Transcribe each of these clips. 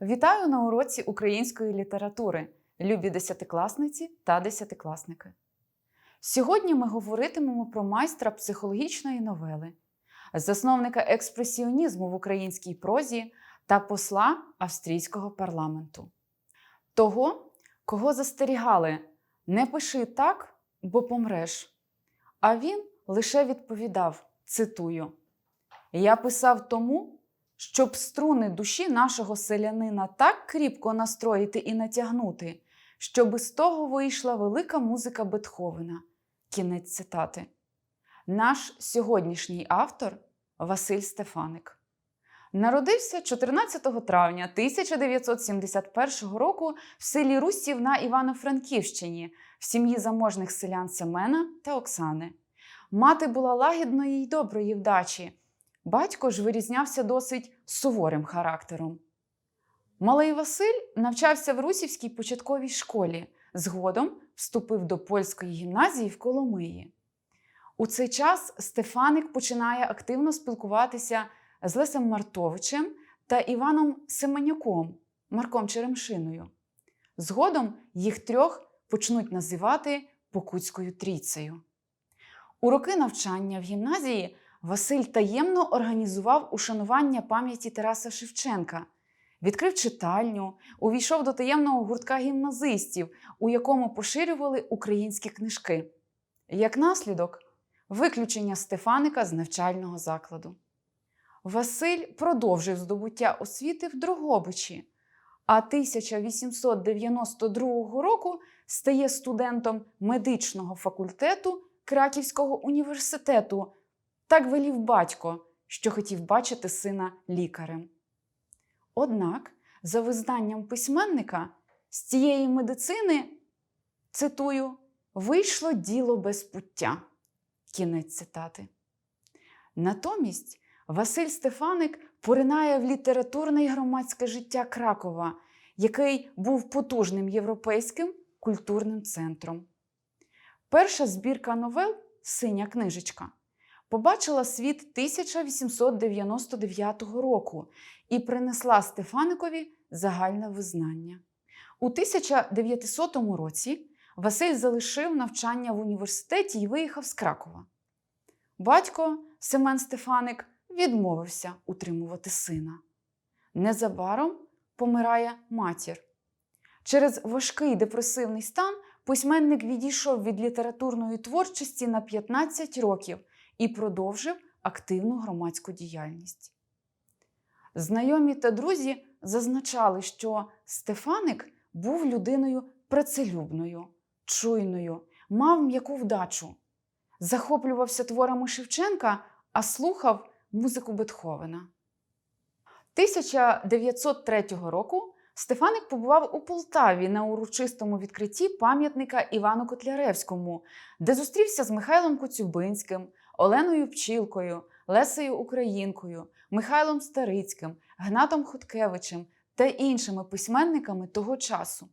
Вітаю на уроці української літератури, любі десятикласниці та десятикласники. Сьогодні ми говоритимемо про майстра психологічної новели, засновника експресіонізму в українській прозі та посла австрійського парламенту. Того, кого застерігали не пиши так, бо помреш. А він лише відповідав, цитую: Я писав тому, щоб струни душі нашого селянина так кріпко настроїти і натягнути, щоб з того вийшла велика музика Бетховена. Кінець цитати. Наш сьогоднішній автор Василь Стефаник. Народився 14 травня 1971 року в селі Русів на Івано-Франківщині в сім'ї заможних селян Семена та Оксани. Мати була лагідної й доброї вдачі. Батько ж вирізнявся досить суворим характером. Малий Василь навчався в Русівській початковій школі, згодом вступив до польської гімназії в Коломиї. У цей час Стефаник починає активно спілкуватися з Лесем Мартовичем та Іваном Семенюком, Марком Черемшиною. Згодом їх трьох почнуть називати Покутською трійцею. У роки навчання в гімназії Василь таємно організував ушанування пам'яті Тараса Шевченка, відкрив читальню, увійшов до таємного гуртка гімназистів, у якому поширювали українські книжки. Як наслідок, виключення Стефаника з навчального закладу. Василь продовжив здобуття освіти в Дрогобичі, а 1892 року стає студентом медичного факультету Краківського університету. Так велів батько, що хотів бачити сина лікарем. Однак, за визнанням письменника, з цієї медицини, цитую, вийшло діло без пуття. Кінець цитати. Натомість Василь Стефаник поринає в літературне і громадське життя Кракова, який був потужним європейським культурним центром. Перша збірка новел Синя книжечка побачила світ 1899 року і принесла Стефаникові загальне визнання. У 1900 році Василь залишив навчання в університеті і виїхав з Кракова. Батько Семен Стефаник відмовився утримувати сина. Незабаром помирає матір. Через важкий депресивний стан письменник відійшов від літературної творчості на 15 років і продовжив активну громадську діяльність. Знайомі та друзі зазначали, що Стефаник був людиною працелюбною, чуйною, мав м'яку вдачу, захоплювався творами Шевченка, а слухав музику Бетховена. 1903 року Стефаник побував у Полтаві на урочистому відкритті пам'ятника Івану Котляревському, де зустрівся з Михайлом Коцюбинським, Оленою Пчілкою, Лесею Українкою, Михайлом Старицьким, Гнатом Хуткевичем та іншими письменниками того часу.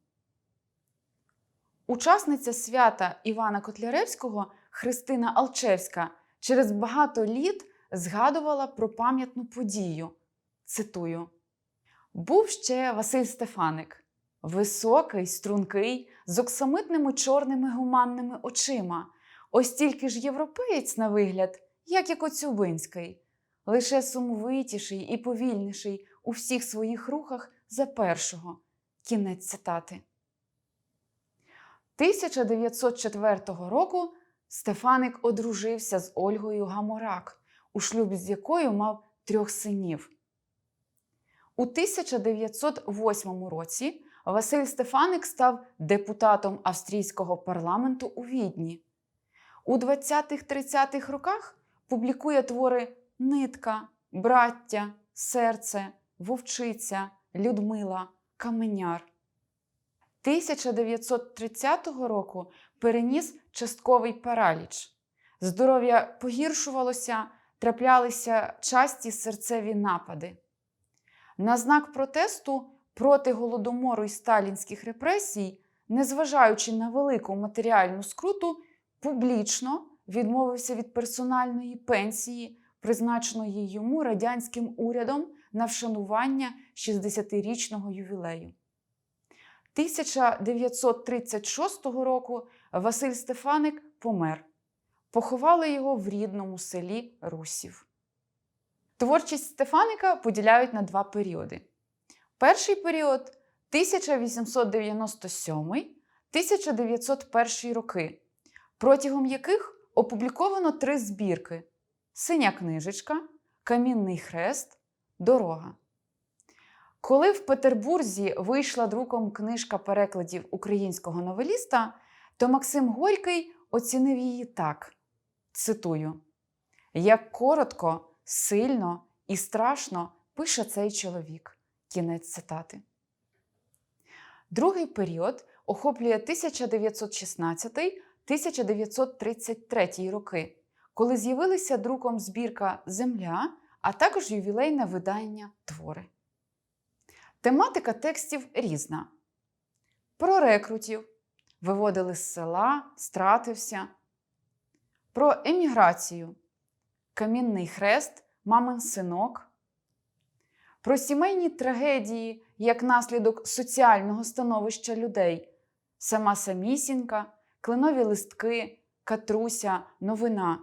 Учасниця свята Івана Котляревського Христина Алчевська через багато літ згадувала про пам'ятну подію. Цитую: Був ще Василь Стефаник, високий, стрункий, з оксамитними чорними гуманними очима, ось тільки ж європеєць на вигляд, як і Коцюбинський, лише сумовитіший і повільніший у всіх своїх рухах за першого. Кінець цитати. 1904 року Стефаник одружився з Ольгою Гаморак, у шлюбі з якою мав трьох синів. У 1908 році Василь Стефаник став депутатом австрійського парламенту у Відні. У 20-30-х роках публікує твори Нитка, Браття, Серце, Вовчиця, Людмила, Каменяр. 1930 року переніс частковий параліч. Здоров'я погіршувалося, траплялися часті серцеві напади. На знак протесту проти голодомору і сталінських репресій, незважаючи на велику матеріальну скруту, публічно відмовився від персональної пенсії, призначеної йому радянським урядом на вшанування 60-річного ювілею. 1936 року Василь Стефаник помер. Поховали його в рідному селі Русів. Творчість Стефаника поділяють на два періоди. Перший період 1897-1901 роки, протягом яких опубліковано три збірки: Синя книжечка, Камінний хрест, Дорога. Коли в Петербурзі вийшла друком книжка перекладів українського новеліста, то Максим Горький оцінив її так: цитую: Як коротко, сильно і страшно пише цей чоловік. Кінець цитати. Другий період охоплює 1916-1933 роки, коли з'явилися друком збірка Земля, а також ювілейне видання твори. Тематика текстів різна. Про рекрутів виводили з села, стратився. Про еміграцію, камінний хрест, мамин синок. Про сімейні трагедії як наслідок соціального становища людей, сама самісінька, кленові листки, катруся, новина.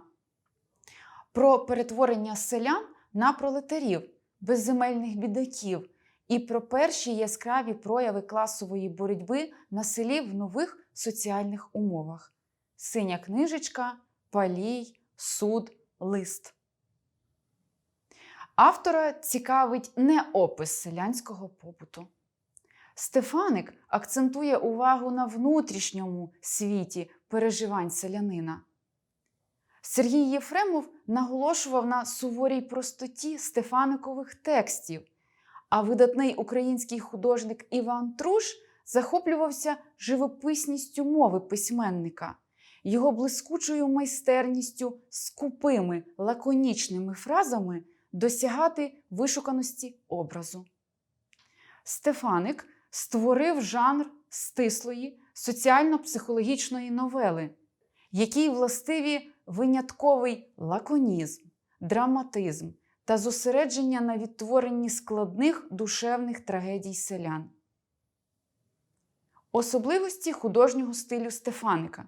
Про перетворення селян на пролетарів, безземельних бідаків і про перші яскраві прояви класової боротьби на селі в нових соціальних умовах: синя книжечка, палій, суд, лист. Автора цікавить не опис селянського побуту. Стефаник акцентує увагу на внутрішньому світі переживань селянина. Сергій Єфремов наголошував на суворій простоті Стефаникових текстів, а видатний український художник Іван Труш захоплювався живописністю мови письменника, його блискучою майстерністю скупими лаконічними фразами досягати вишуканості образу. Стефаник створив жанр стислої соціально-психологічної новели, якій властиві винятковий лаконізм, драматизм та зосередження на відтворенні складних душевних трагедій селян. Особливості художнього стилю Стефаника.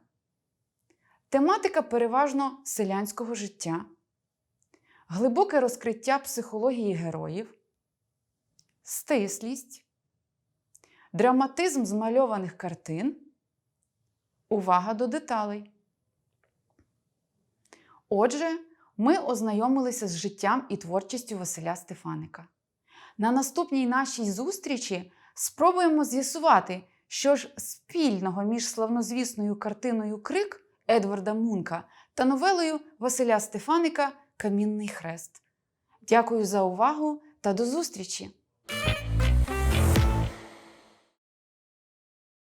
Тематика переважно селянського життя, глибоке розкриття психології героїв, стислість, драматизм змальованих картин, увага до деталей. Отже, ми ознайомилися з життям і творчістю Василя Стефаника. На наступній нашій зустрічі спробуємо з'ясувати, що ж спільного між славнозвісною картиною Крик Едварда Мунка та новелою Василя Стефаника Камінний хрест. Дякую за увагу та до зустрічі!